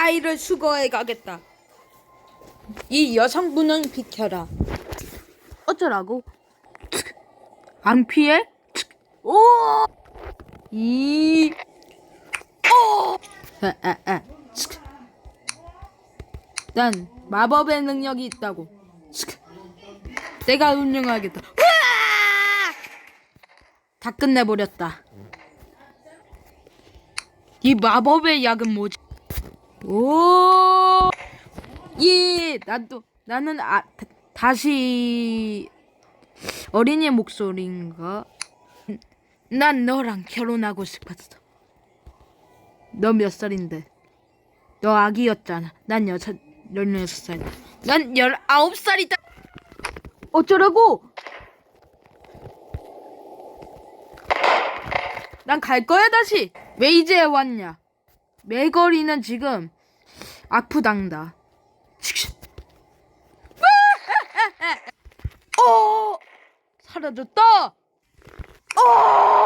아이를 수거해 가겠다. 이 여성분은 비켜라. 어쩌라고? 안 피해? 오! 이 오! 아, 아, 아. 난 마법의 능력이 있다고. 내가 운영하겠다. 다 끝내버렸다. 이 마법의 약은 뭐지? 오! 예, 나도 나는 아 다, 다시 어린이 목소리인가? 난 너랑 결혼하고 싶었어. 너 몇 살인데? 너 아기였잖아. 난 여섯, 열여섯 살. 난 열아홉 살이다. 어쩌라고? 난 갈 거야 다시. 왜 이제 왔냐? 매거리는 지금 아프당다. 어! 사라졌다. 어!